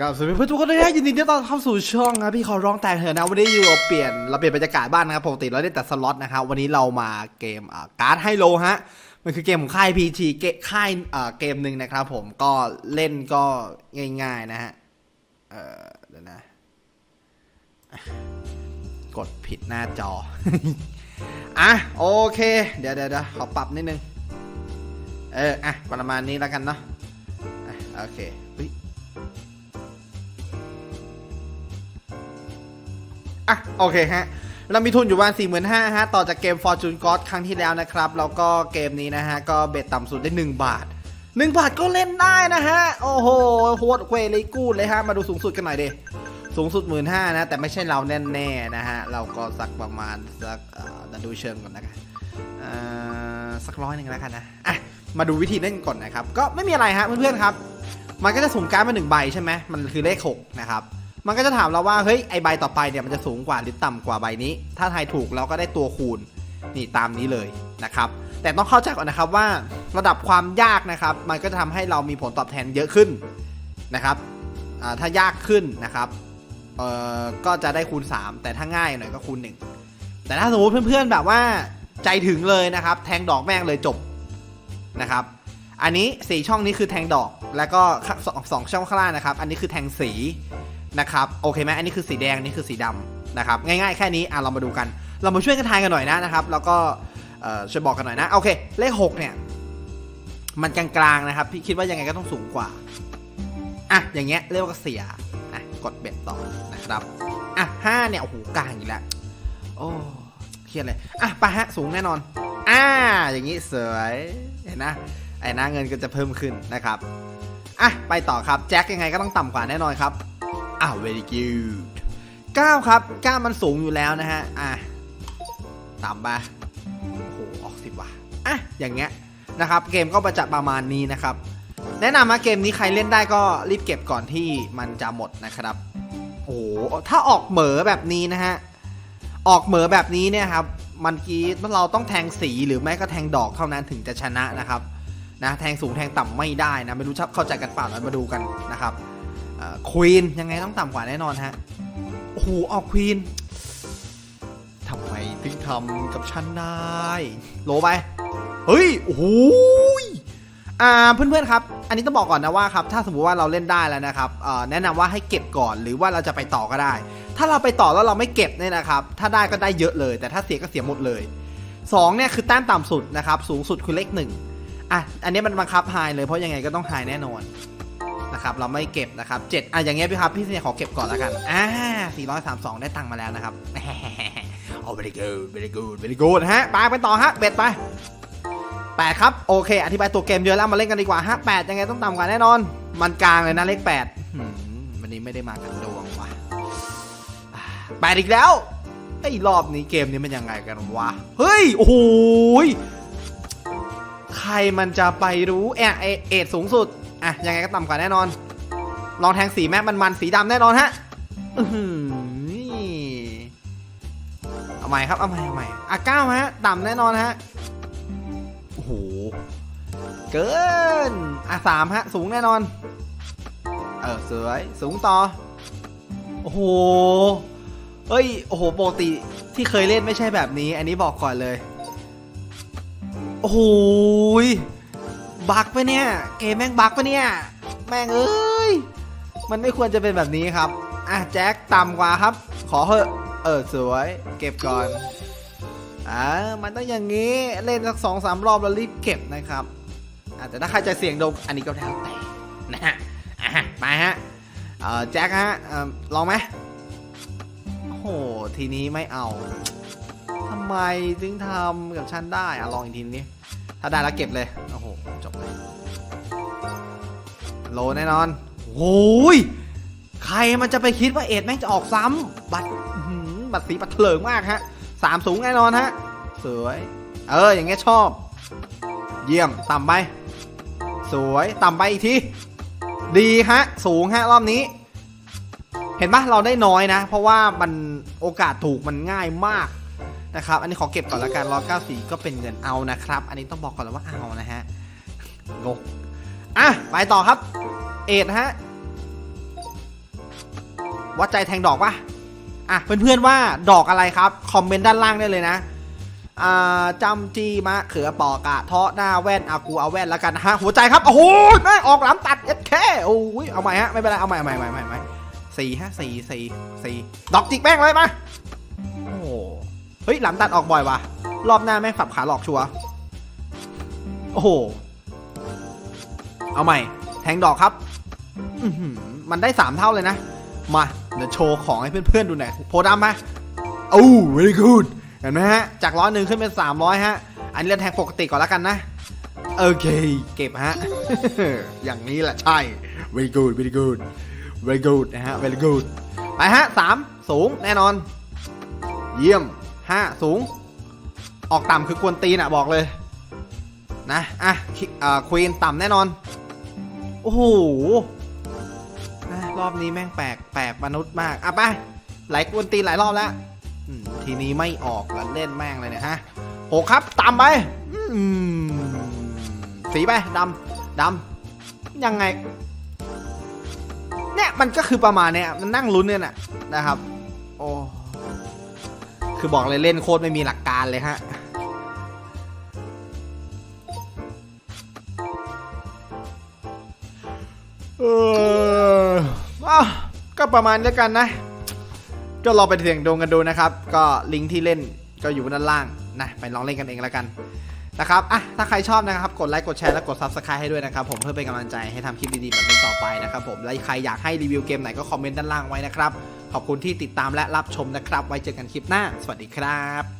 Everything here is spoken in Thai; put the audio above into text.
กับสวัสดีเพื่อนทุกคนด้วยนะยินดีต้อนรับเข้าสู่ช่องนะพี่ขอร้องแต่งเถอะนะวันนี้อยู่เราเปลี่ยนเราเปลี่ยนบรรยากาศบ้านนะครับปกติเราเล่นแต่สล็อตนะครับวันนี้เรามาเกมอ่าการ์ดไฮโลฮะมันคือเกมของค่าย PG เกค่ายอ่าเกมหนึ่งนะครับผมก็เล่นก็ง่ายๆนะฮะเออเดี๋ยวนะ กดผิดหน้าจอ อะโอเคเดี๋ยวเดี๋ยวเดี๋ยวขอปรับนิดนึง เอออะประมาณนี้แล้วกันเนาะอะโอเค อะโอเคฮะเรามีทุนอยู่ประมาณ4 5 0 0 0ฮะต่อจากเกม Fortune God ครั้งที่แล้วนะครับ แล้วก็เกมนี้นะฮะ ก็เบ็ดต่ำสุดได้ 1 บาท 1 บาทก็เล่นได้นะฮะ โอ้โหโคตรเควเลยกูดเลยฮะ มาดูสูงสุดกันหน่อยดิ สูงสุด 1 5ื่นนะ แต่ไม่ใช่เราแน่ๆนะฮะ เราก็สักประมาณสักเอ่อเดี๋ยวดูเชิงก่อนนะครับเออสักร้อยหนึ่งแล้วกันนะอะมาดูวิธีเล่นก่อนนะครับ ก็ไม่มีอะไรฮะเพื่อนๆครับ มันก็จะสุ่มการ์ดมาหนึ่งใบใช่ไหมมันคือเลข6นะครับ มันก็จะถามเราว่าเฮ้ยไอใบต่อไปเนี่ยมันจะสูงกว่าหรือต่ำกว่าใบนี้ ถ้าทายถูกเราก็ได้ตัวคูณนี่ตามนี้เลยนะครับ แต่ต้องเข้าใจก่อนนะครับว่าระดับความยากนะครับ มันก็จะทำให้เรามีผลตอบแทนเยอะขึ้นนะครับถ้ายากขึ้นนะครับก็จะได้คูณ 3 แต่ถ้าง่ายหน่อยก็คูณ 1 แต่ถ้าสมมติเพื่อนๆแบบว่าใจถึงเลยนะครับ แทงดอกแม่งเลยจบนะครับ อันนี้ 4 ช่องนี้คือแทงดอกแล้วก็สองสองช่องข้างล่างนะครับ อันนี้คือแทงสี นะครับโอเคไหมอันนี้คือสีแดงอันนี่คือสีดำนะครับง่ายๆแค่นี้อะเรามาดูกัน เรามาช่วยกันทายกันหน่อยนะนะครับ แล้วก็ช่วยบอกกันหน่อยนะโอเค เลข 6 เนี่ย มันกลางๆนะครับ พี่คิดว่ายังไงก็ต้องสูงกว่าอะอย่างเงี้ยเรียกว่าเสียอะกดเบ็ดต่อนะครับอะห้าเนี่ยโอ้โหกลางอีกแล้วโอ้เครียดเลยอะไปฮะสูงแน่นอนอ่าอย่างงี้สวยเห็นนะไอ้หน้าเงินก็จะเพิ่มขึ้นนะครับอะไปต่อครับแจ็คยังไงก็ต้องต่ำกว่าแน่นอนครับ อ้าว very good 9ครับ9มันสูงอยู่แล้วนะฮะ อะต่ำไปโอ้โห ออกสิบว่ะ อะ อย่างเงี้ยนะครับ เกมก็ประจะประมาณนี้นะครับ แนะนำนะเกมนี้ใครเล่นได้ก็รีบเก็บก่อนที่มันจะหมดนะครับ โอ้โห ถ้าออกเหมอแบบนี้นะฮะ ออกเหมอแบบนี้เนี่ยครับ มันกี้เราต้องแทงสีหรือไม่ก็แทงดอกเท่านั้นถึงจะชนะนะครับ นะ แทงสูงแทงต่ำไม่ได้นะ ไม่รู้ชับเข้าใจกันเปล่าเรามาดูกันนะครับ ควีนยังไงต้องต่ำกว่าแน่นอนฮะ โอ้โหออกควีนทำไมถึงทำกับฉันได้โลไป เฮ้ย โอ้โหยอ่าเพื่อนๆครับ อันนี้ต้องบอกก่อนนะว่าครับ ถ้าสมมติว่าเราเล่นได้แล้วนะครับแนะนำว่าให้เก็บก่อนหรือว่าเราจะไปต่อก็ได้ ถ้าเราไปต่อแล้วเราไม่เก็บเนี่ยนะครับ ถ้าได้ก็ได้เยอะเลย แต่ถ้าเสียก็เสียหมดเลยสองเนี่ยคือแต้มต่ำสุดนะครับ สูงสุดคือเลขหนึ่งอะ อันนี้มันบังคับไฮเลยเพราะยังไงก็ต้องไฮแน่นอน นะครับเราไม่เก็บนะครับเจ็ดอะอย่างเงี้ยพี่ครับพี่เสียขอเก็บก่อนแล้วกันอ่า432ได้ตังค์มาแล้วนะครับโอ้ very good very good very good ฮะไปไปต่อฮะเบ็ดไปแปดครับโอเค อธิบายตัวเกมเยอะแล้วมาเล่นกันดีกว่าฮะแปดยังไงต้องต่ำกว่าแน่นอน มันกลางเลยนะเลขแปดหืมวันนี้ไม่ได้มากันดวงว่ะแปดอีกแล้วไอ้รอบนี้เกมนี้มันยังไงกันวะ เฮ้ย โอ้โหยใครมันจะไปรู้แอะเอ็ดสูงสุด อะยังไงก็ต่ำกว่าแน่นอน ลองแทงสีแม็กมันมันๆสีดำแน่นอนฮะนี่เอาใหม่ครับเอาใหม่เอาใหม่อะเก้าฮะต่ำแน่นอนฮะโอ้โหเกินอะสามฮะ สูงแน่นอน เออสวยสูงต่อ โอ้โหเฮ้ยโอ้โหปกติที่เคยเล่นไม่ใช่แบบนี้ อันนี้บอกก่อนเลย โอ้โห บักปะเนี่ย เกมแม่งบักปะเนี่ย แม่งเอ้ย มันไม่ควรจะเป็นแบบนี้ครับ อะแจ็คต่ำกว่าครับ ขอเถอะ เออสวย เก็บก่อน อ่า มันต้องอย่างนี้ เล่นสักสองสามรอบแล้วรีบเก็บนะครับอ่าแต่ถ้าใครจะเสี่ยงดนอันนี้ก็แล้วแต่นะฮะไปฮะ เอ่อแจ็คฮะออลองไหมโอ้โห ทีนี้ไม่เอาทำไมถึงทำกับฉันได้อะลองอีกทีนี้ถ้าได้แล้วเก็บเลย โอ้โห จบเลยโลแน่นอนโอ้ยใครมันจะไปคิดว่าเอ็ดแม่งจะออกซ้ำบัตรอื้อหือบัตรสีบัตรเถลิงมากฮะสามสูงแน่นอนฮะ สวย เออ อย่างเงี้ยชอบ เยี่ยม ต่ำไป สวย ต่ำไปอีกที ดีฮะ สูงฮะ รอบนี้ เห็นปะเราได้น้อยนะ เพราะว่ามันโอกาสถูกมันง่ายมาก นะครับ อันนี้ขอเก็บก่อนละกันร้อยเก้าสี่ก็เป็นเงินเอานะครับ อันนี้ต้องบอกก่อนเลยว่าเอานะฮะงกอะไปต่อครับ เอ็ดฮะวัดใจแทงดอกปะอะเพื่อนๆว่าดอกอะไรครับ คอมเมนต์ด้านล่างได้เลยนะอ่าจำจีมะเขือปอกะเทาะหน้าแว่นอากูเอาแว่นแล้วกันนะฮะหัวใจครับโอ้โหแม่งออกหลังตัดเอ็ดแค่โอ้ยเอาใหม่ฮะไม่เป็นไรเอาใหม่เอาใหม่เอาใหม่เอาใหม่สี่ฮะสี่สี่สี่ดอกจิกแม่งเลยมาโอ้โห เฮ้ยหลังตัดออกบ่อยว่ะ รอบหน้าแม่งสับขาหลอกชัวร์โอ้โห เอาใหม่ แทงดอกครับอมันได้สามเท่าเลยนะ มาเดี๋ยวโชว์ของให้เพื่อนๆดูหน่อยโพดำมาโอ้ very good เห็นไหมฮะ จากร้อยหนึ่งขึ้นเป็น300ฮะ อันนี้เล่นแทงปกติก่อนแล้วกันนะ โอเค เก็บฮะ อย่างนี้แหละใช่ very good very good very good นะฮะ very good ไปฮะสามสูงแน่นอน เยี่ยม ห้าสูง ออกต่ำคือกวนตีนอะบอกเลย นะ อะควีนต่ำแน่นอน โอ้โหรอบนี้แม่งแปลกแปลกมนุษย์มาก อะไปไหลกวนตีนหลายรอบแล้วทีนี้ไม่ออกแล้วเล่นแม่งเลยเนี่ยฮะโหครับตามไปสีไปดำดำยังไงเนี่ยมันก็คือประมาณเนี้ยมันนั่งลุ้นเนี่ยน่ะนะครับ โอ้ คือบอกเลยเล่นโคตรไม่มีหลักการเลยฮะ เอออะก็ประมาณนี้กันนะ ก็ลองไปเสี่ยงดวงกันดูนะครับ ก็ลิงก์ที่เล่นก็อยู่ด้านล่างนะ ไปลองเล่นกันเองแล้วกันนะครับอะถ้าใครชอบนะครับ กดไลค์ กดแชร์ และกด Subscribe ให้ด้วยนะครับ ผมเพื่อเป็นกำลังใจให้ทำคลิปดีๆแบบนี้ต่อไปนะครับผม และใครอยากให้รีวิวเกมไหนก็คอมเมนต์ด้านล่างไว้นะครับ ขอบคุณที่ติดตามและรับชมนะครับ ไว้เจอกันคลิปหน้า สวัสดีครับ